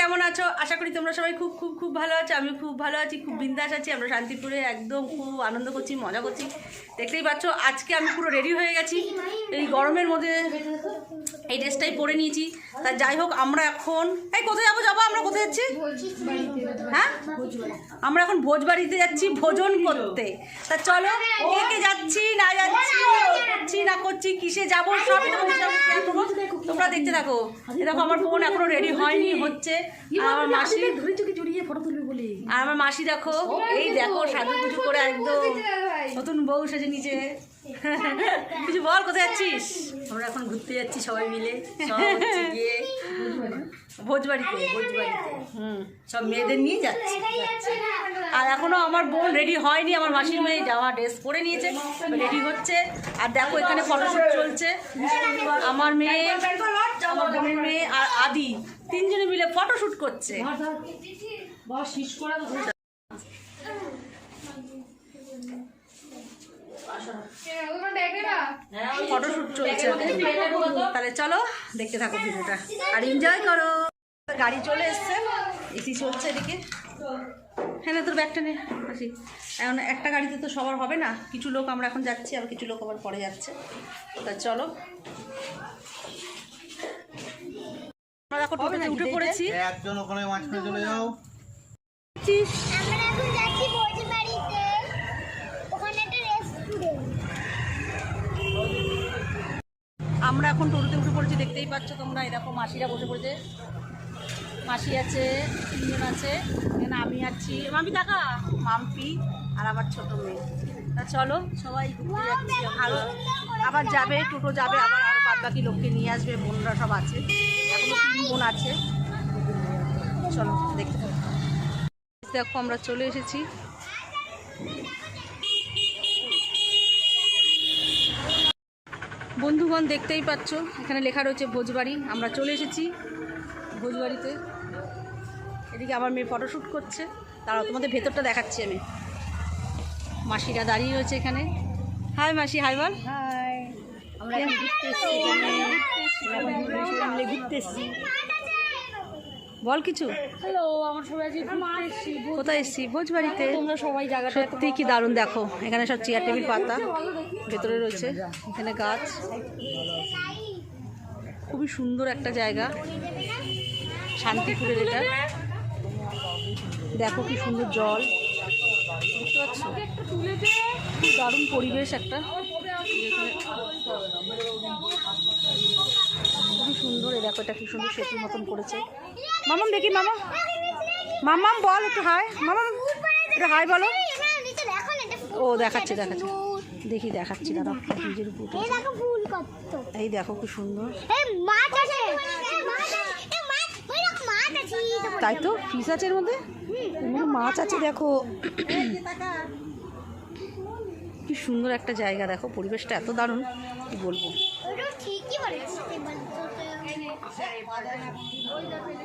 কেমন আছো? আশা করি তোমরা সবাই খুব খুব খুব ভালো আছো। আমি খুব ভালো আছি, খুব বিন্দাস আছি। আমরা শান্তিপুরে একদম খুব আনন্দ করছি, মজা করছি। দেখতেই পাচ্ছ, আজকে আমি পুরো রেডি হয়ে গেছি। এই গরমের মধ্যে এই ড্রেসটাই পরে নিয়েছি। তা যাই হোক, আমরা এখন এই কোথায় যাব? যাব আমরা কোথায় যাচ্ছি? হ্যাঁ? আমরা এখন ভোজ বাড়িতে যাচ্ছি, ভোজন করতে। তা চলো, কে কে যাচ্ছি, না যাচ্ছি, করছি, না করছি, কিসে যাব, সবই। তোমরা দেখতে থাকো। দেখো, আমার বোন এখনও রেডি হয়নি, হচ্ছে। আমার মাসি ধরে চোখে জড়িয়ে ফটো তুলবে বলে। আর আমার মাসি দেখো এই দেখো সাধু পুজো করে একদম নতুন বউ সেজে নিচে কিছু বল, কোথায় যাচ্ছিস? আমরা এখন ঘুরতে যাচ্ছি সবাই মিলে। গিয়ে ভোজ বাড়িতে ভোজ বাড়িতে হুম, সব মেয়েদের নিয়ে যাচ্ছি। আর এখনও আমার বোন রেডি হয়নি, আমার মাসির মেয়ে জামা ড্রেস পরে নিয়েছে রেডি হচ্ছে। আর দেখো এখানে ফটোশুট চলছে। আমার মেয়ে, আমার বোনের মেয়ে আর আদি, তিনজনে মিলে ফটোশুট করছে। ফটোশুট চলছে। তাহলে চলো দেখতে থাকো ভিডিওটা। আর এনজয় করো। গাড়ি চলে এসছে। এসি চলছে এদিকে। হ্যাঁ না তোর ব্যাগটা নে আসি। এখন একটা গাড়িতে তো সবার হবে না। কিছু লোক আমরা এখন যাচ্ছি আর কিছু লোক আবার পরে যাচ্ছে। তা চলো। আমরা দেখো টোটোতে উঠে পড়েছি। একজন ওখানে মাঝখানে চলে যাও। আমরা এখন যাচ্ছি ভোজ বাড়িতে ওখানে একটা রেস্টুরেন্ট আমরা এখন টোটোতে উঠে পড়েছি, দেখতেই পাচ্ছ তোমরা। এরকম মাসিরা বসে পড়েছে। মাসি আছে, তিনজন আছে। আমি আছি। মামি দেখা মাম্পি আর আমার ছোটো মেয়ে। তা চলো, সবাই আরও আবার যাবে, টোটো যাবে, আবার আরও বাদ বাকি লোককে নিয়ে আসবে, বোনরা সব আছে। এখনও তিন বোন আছে। চলো, দেখতে দেখো, আমরা চলে এসেছি। বন্ধুগণ দেখতেই পাচ্ছ এখানে লেখা রয়েছে ভোজবাড়ি। আমরা চলে এসেছি ভোজবাড়িতে। এদিকে আমার মেয়ে ফটোশ্যুট করছে। তারা তোমাদের ভেতরটা দেখাচ্ছি আমি। মাসিরা দাঁড়িয়ে রয়েছে এখানে। হাই মাসি হাই বল হাই আমরা এসেছি। ঘুরতে এসেছি। বল কিছু। হ্যালো আমরা সবাই আজকে এসেছি কোথায় এসেছি? ভোজবাড়িতে। তোমরা সবাই জায়গাটা সত্যি কি দারুণ দেখো। এখানে সব চেয়ার টেবিল পাতা। ভেতরে রয়েছে। এখানে গাছ। খুবই সুন্দর একটা জায়গা। শান্তিপুরের এটা। দেখো কি সুন্দর জল। খুব দারুণ পরিবেশ একটা। খুবই সুন্দর। এই দেখো এটা কি সুন্দর সেতুর মতন করেছে। মামাম দেখি মামা মামাম বল একটু হাই। মামাম, একটু হাই বলো। ও, দেখাচ্ছে দেখাচ্ছে। দেখি, দেখাচ্ছি দাদা এই দেখো কি সুন্দর। তাই তো, ফিস আছে এর মধ্যে? মাছ আছে, দেখো। কি সুন্দর একটা জায়গা, দেখো, পরিবেশটা এত দারুণ। কি বলব? ঠিকই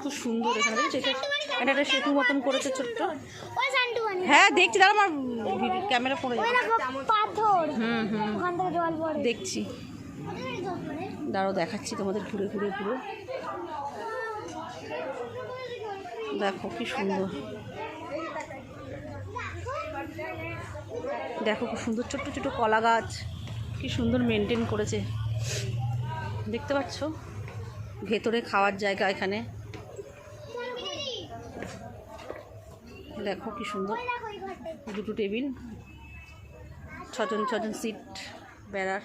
খুব সুন্দর এখানে দেখছ এটা এটা একটা সেতু মতন করেছে ছোট্ট। হ্যাঁ দেখছি দাঁড়া আমার ক্যামেরা পড়ে যাবে। দেখছি। দাঁড়াও দেখাচ্ছি তোমাদের ঘুরে ঘুরে ঘুরে। দেখো কি সুন্দর। দেখো খুব সুন্দর ছোট্ট ছোট কলা গাছ। কি সুন্দর মেনটেন করেছে। দেখতে পাচ্ছ? ভেতরে খাওয়ার জায়গা এখানে। দেখো কি সুন্দর। দুটো টেবিল, ছজন ছজন সিট বেড়ার।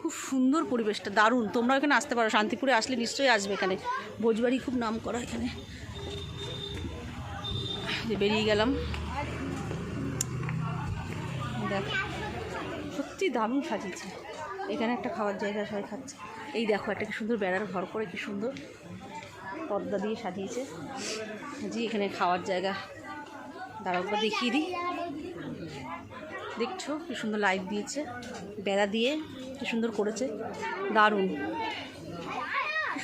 খুব সুন্দর পরিবেশটা, দারুণ। তোমরা এখানে আসতে পারো, শান্তিপুরে আসলে নিশ্চয়ই আসবে এখানে। ভোজবাড়ি খুব নাম করা এখানে। যে বেরিয়ে গেলাম। দেখ, সত্যি দারুণ সাজিয়েছে। এখানে একটা খাওয়ার জায়গা সবাই খাচ্ছে। এই দেখো, একটা কি সুন্দর বেড়ার ঘর করে, কি সুন্দর পর্দা দিয়ে সাজিয়েছে। জি, এখানে খাওয়ার জায়গা। একবার দেখিয়ে দিই। দেখছ, কি সুন্দর লাইট দিয়েছে। বেড়া দিয়ে কি সুন্দর করেছে। দারুণ।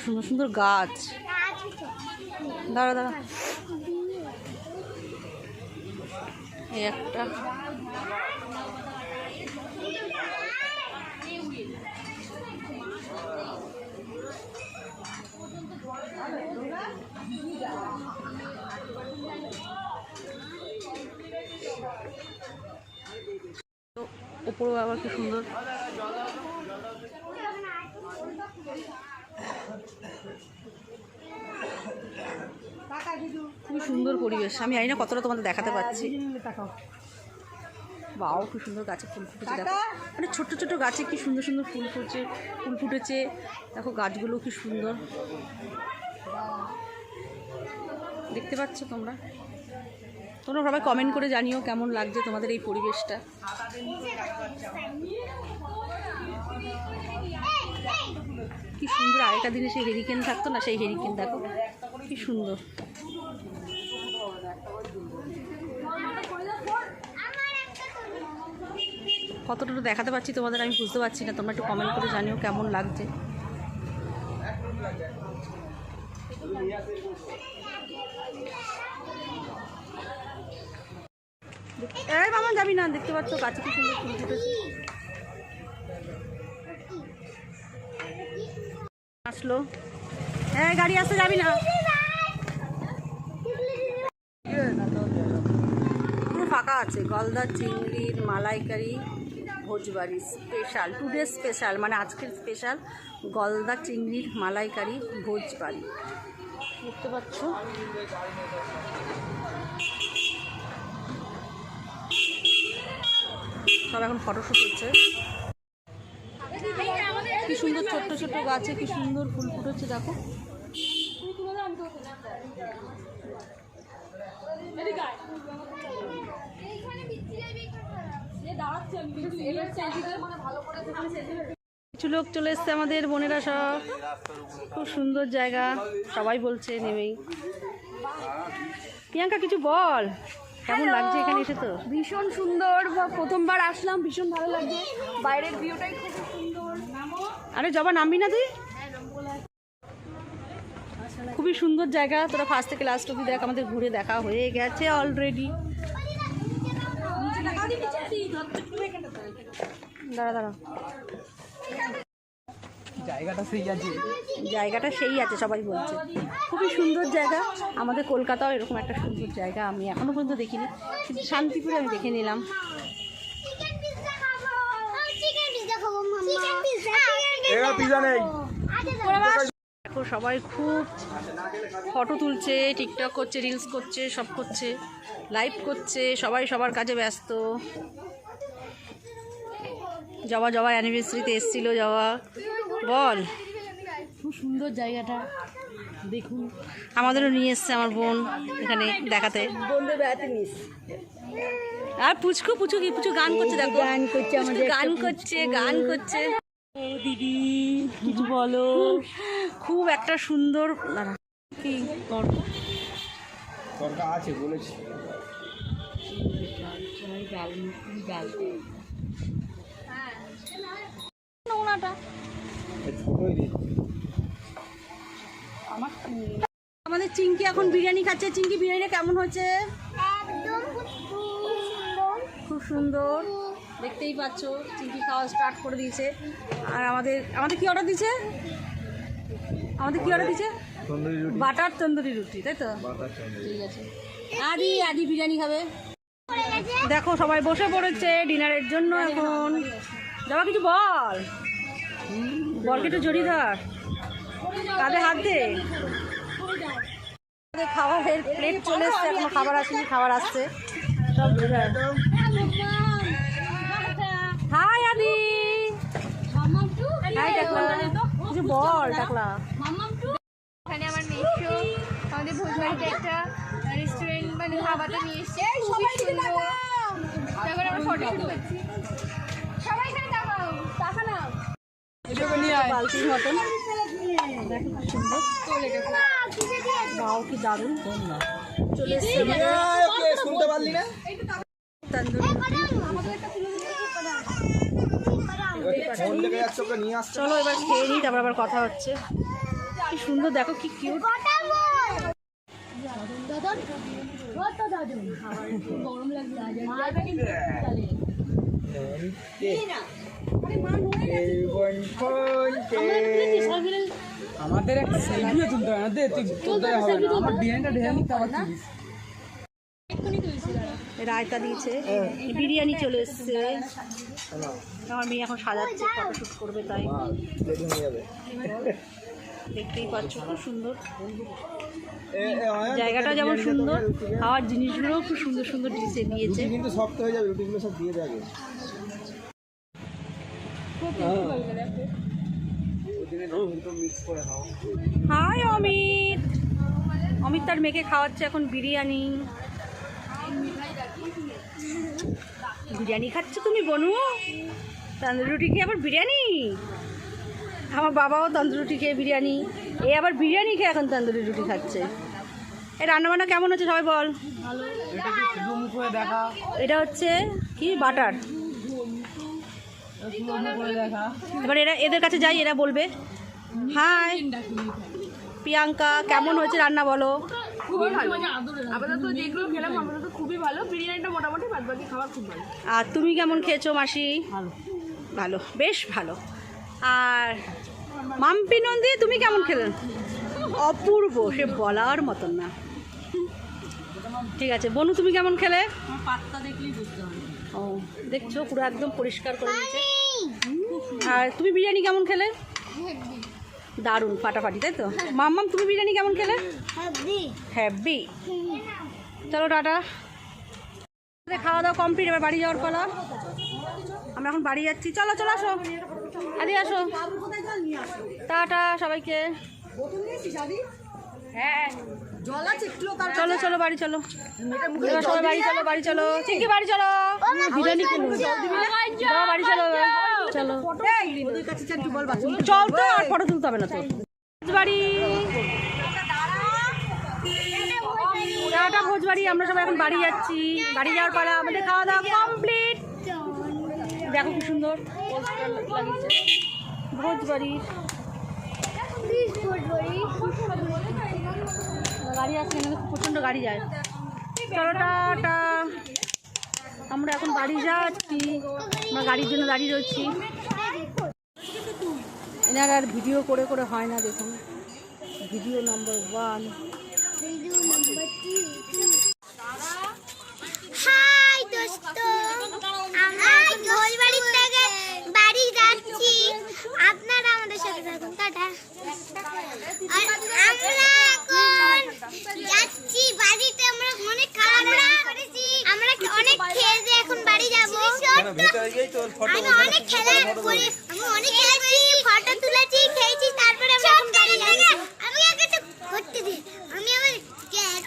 সুন্দর সুন্দর গাছ। দাঁড়া দাঁড়া। এই একটা ওপরেও আবার কি সুন্দর। খুবই সুন্দর পরিবেশ। আমি জানি না কতটা তোমাদের দেখাতে পারছি বাও, কি সুন্দর গাছে ফুল ফুটেছে, দেখো। মানে ছোট্ট ছোট গাছে কি সুন্দর সুন্দর ফুল ফুটছে, ফুল ফুটেছে। দেখো গাছগুলো কি সুন্দর। দেখতে পাচ্ছ তোমরা? তোমরা সবাই কমেন্ট করে জানিও কেমন লাগছে তোমাদের এই পরিবেশটা। কি সুন্দর আগেকার দিনে সেই হেরিকেন থাকতো না, সেই হেরিকেন দেখো, কি সুন্দর। কতটুকু দেখাতে পারছি তোমাদের, আমি বুঝতে পারছি না, তোমরা একটু কমেন্ট করে জানিও কেমন লাগছে। এই মামা, যাবি না? দেখতে পাচ্ছ গাছে কি সুন্দর ফুল ফুটেছে। আসলো। হ্যাঁ গাড়ি আসতে যাবি না? পুরো ফাঁকা আছে। গলদা চিংড়ির মালাইকারি, ভোজবাড়ি স্পেশাল টুডে স্পেশাল মানে আজকের স্পেশাল গলদা চিংড়ির মালাইকারি, ভোজবাড়ি। দেখতে পাচ্ছ? সব এখন ফটোশ্যুট হচ্ছে। কি সুন্দর ছোট্ট ছোট্ট গাছে কি সুন্দর ফুল ফুটেছে, দেখো। কিছু লোক চলে এসছে আমাদের, বোনেরা সব। খুব সুন্দর জায়গা, সবাই বলছে নেমেই। প্রিয়াঙ্কা, কিছু বল। কেমন লাগছে এখানে এসে তো? ভীষণ সুন্দর। প্রথমবার আসলাম ভীষণ ভালো লাগছে। বাইরের ভিউটাই খুব সুন্দর। আরে জবা নামবি না তুই? খুবই সুন্দর জায়গা। তোরা ফার্স্ট থেকে লাস্ট অব্দি দেখ আমাদের ঘুরে দেখা হয়ে গেছে অলরেডি দাঁড়া দাঁড়া। জায়গাটা সেই আছে। জায়গাটা সেই আছে সবাই বলছে। খুবই সুন্দর জায়গা। আমাদের কলকাতাও এরকম একটা সুন্দর জায়গা। আমি এখনও পর্যন্ত দেখিনি কিন্তু শান্তিপুরে আমি দেখে নিলাম। চিকেন পিৎজা খাব চিকেন পিৎজা খাব মাম্মা চিকেন পিৎজা এবার পিজা নেই। দেখো সবাই খুব ফটো তুলছে টিকটক করছে রিলস করছে সব করছে লাইভ করছে সবাই সবার কাজে ব্যস্ত। জবা জবা অ্যানিভার্সারিতে এসছিল জবা বল। খুব সুন্দর জায়গাটা দেখুন। আমাদেরও নিয়ে এসছে আমার বোন এখানে দেখাতে। বেড়াতে আর পুচকু পুচু কি? পুচু গান করছে দেখো। গান করছে আমাদের গান করছে গান করছে। ও দিদি কিছু বলো। খুব একটা সুন্দর কি তর্ক আছে বলেছি। নোংরাটা ছোটই দিই আমাদের চিঙ্কি এখন বিরিয়ানি খাচ্ছে। চিঙ্কি বিরিয়ানিটা কেমন হচ্ছে খুব সুন্দর। দেখতেই পাচ্ছ চিঙ্কি খাওয়া স্টার্ট করে দিয়েছে। আর আমাদের আমাদের কি অর্ডার দিয়েছে? আমাদের কি অর্ডার দিয়েছে? বাটার তন্দুরি রুটি তাই তো? ঠিক আছে। আদি আদি বিরিয়ানি খাবে। দেখো সবাই বসে পড়েছে ডিনারের জন্য এখন। যাবা কিছু বল। বলকে একটু জড়িয়ে ধর। কাঁধে হাত দে। আমাদের খাবারের প্লেট চলে এসছে এখনও খাবার আসেনি খাবার আসছে। সব হাই আদি। হাই টাকলা। কিছু বল টাকলা। এখানে আমার মেশো। আমাদের ভোজবাড়িতে একটা রেস্টুরেন্ট মানে খাবারটা নিয়ে এসছে। খুবই সুন্দর। তারপর আমরা ফটো করছি। সবাই এখানে তাকাও। তাকা নাও বালতির মতন কি সুন্দর বাও কি দারুণ চলে এসছে শুনতে পারলি না তন্দুরি ফোন লেগে যাচ্ছে ওকে নিয়ে আসছে চলো এবার খেয়ে নিই তারপর আবার কথা হচ্ছে কি সুন্দর দেখো কি কিউট কটা বল আমাদের একটা সেলফিও তুলতে হবে না দে তুই তুলতে হবে না। আমার ডিজাইনটা ঢেলে নিতে আবার তুলিস। রায়তা দিয়েছে। বিরিয়ানি চলে এসছে। আমার মেয়ে এখন সাজাচ্ছে ফটোশ্যুট করবে তাই। যাবে দেখতেই পাচ্ছ খুব সুন্দর। জায়গাটা যেমন সুন্দর খাওয়ার জিনিসগুলোও খুব সুন্দর সুন্দর ডিশে দিয়েছে। কিন্তু শক্ত হয়ে যাবে রুটিগুলো সব দিয়ে খাও হাই অমিত অমিত তার মেয়েকে খাওয়াচ্ছে এখন বিরিয়ানি। বিরিয়ানি খাচ্ছ তুমি বনু? তন্দুরি রুটি খেয়ে আবার বিরিয়ানি? আমার বাবাও তন্দুরি রুটি খেয়ে বিরিয়ানি। এ আবার বিরিয়ানি খেয়ে এখন তন্দুরি রুটি খাচ্ছে। এই রান্নাবান্না কেমন হচ্ছে সবাই বল? এটা হচ্ছে কি? বাটার। এবার এরা এদের কাছে যাই এরা বলবে হাই প্রিয়াঙ্কা কেমন হয়েছে রান্না বলো? আর তুমি কেমন খেয়েছো মাসি? ভালো। বেশ ভালো। আর মাম্পি নন্দী তুমি কেমন খেলে? অপূর্ব সে বলার মতন না। ঠিক আছে বনু তুমি কেমন খেলে? পাত্তা দেখলেই বুঝতে হবে ও দেখছ পুরো একদম পরিষ্কার করে দিয়েছে আর তুমি বিরিয়ানি কেমন খেলে? দারুণ ফাটাফাটি তাই তো? মাম্মাম তুমি বিরিয়ানি কেমন খেলে? হ্যাপি চলো টাটা। খাওয়া দাওয়া কমপ্লিট এবার বাড়ি যাওয়ার পালা। আমরা এখন বাড়ি যাচ্ছি। চলো চলো আসো। আদি আসো। টাটা সবাইকে। হ্যাঁ। চলো চলো বাড়ি চলো। সবাই বাড়ি চলো বাড়ি চলো। চিকি বাড়ি চলো। বিরিয়ানি বাড়ি চলো। চলো। চল তো আর ফটো তুলতে হবে না তো বাড়ি টাটা ভোজবাড়ি আমরা সবাই এখন বাড়ি যাচ্ছি। বাড়ি যাওয়ার পরে আমাদের খাওয়া দাওয়া কমপ্লিট দেখো কি সুন্দর। ভোজবাড়ি। গাড়ি আসছে প্রচণ্ড গাড়ি যায়। চলো টাটা। আমরা এখন বাড়ি যাচ্ছি, আমরা গাড়ির জন্য দাঁড়িয়ে রয়েছি। এনার আর ভিডিও করে করে হয় না দেখুন। ভিডিও নাম্বার ওয়ান বাড়ি আপনারা আমাদের সাথে থাকুন, টাটা এখন যাচ্ছি বাড়িতে আমরা অনেক খাওয়া দাওয়া করেছি আমরা অনেক খেয়ে দিয়ে এখন বাড়ি যাব ভেতরে গিয়েই তোর ফটো আমি অনেক খেলা করি আমি অনেক খেলেছি ফটো তুলেছি খেয়েছি তারপরে আমরা এখন বাড়ি যাচ্ছি। আমি আগে তো ঘুরতে দিই আমি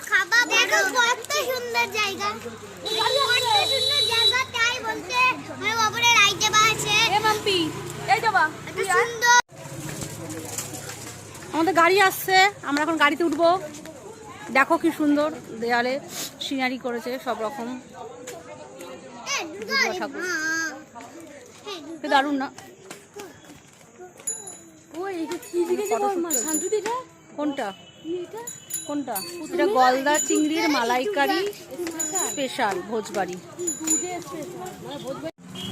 খাবা দেখো কত সুন্দর জায়গা। কত সুন্দর জায়গা তাই বলতে আমার বাবারে রাইতে বা আছে। এ মাম্পি এই সুন্দর। আমাদের গাড়ি আসছে আমরা এখন গাড়িতে উঠবো। দেখো কি সুন্দর দেয়ালে সিনারি করেছে সব রকম। দুর্গা ঠাকুর। দারুণ না? ওই। কোনটা? কোনটা? এটা গলদা চিংড়ির মালাইকারি স্পেশাল ভোজবাড়ি।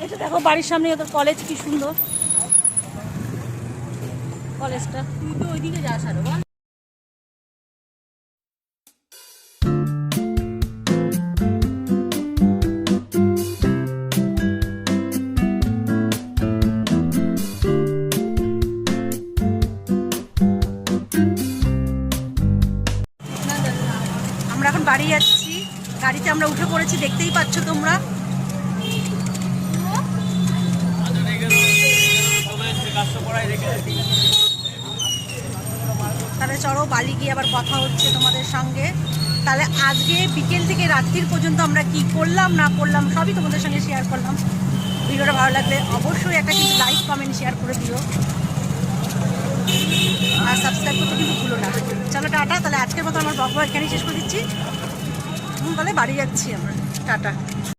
এটা দেখো বাড়ির সামনে ওদের কলেজ কি সুন্দর। কলেজটা? তুই তো ওইদিকে যাস আরও চলো বালি গিয়ে আবার কথা হচ্ছে তোমাদের সঙ্গে। তাহলে আজকে বিকেল থেকে রাত্রির পর্যন্ত আমরা কি করলাম, না করলাম, সবই তোমাদের সঙ্গে শেয়ার করলাম। ভিডিওটা ভালো লাগলে অবশ্যই একটা কিন্তু লাইক কমেন্ট শেয়ার করে দিও। আর সাবস্ক্রাইব করতে কিন্তু ভুলো না। চলো, টাটা। তাহলে আজকের মতো আমার ব্লগ এখানেই শেষ করে দিচ্ছি। তাহলে বাড়ি যাচ্ছি আমরা। টাটা।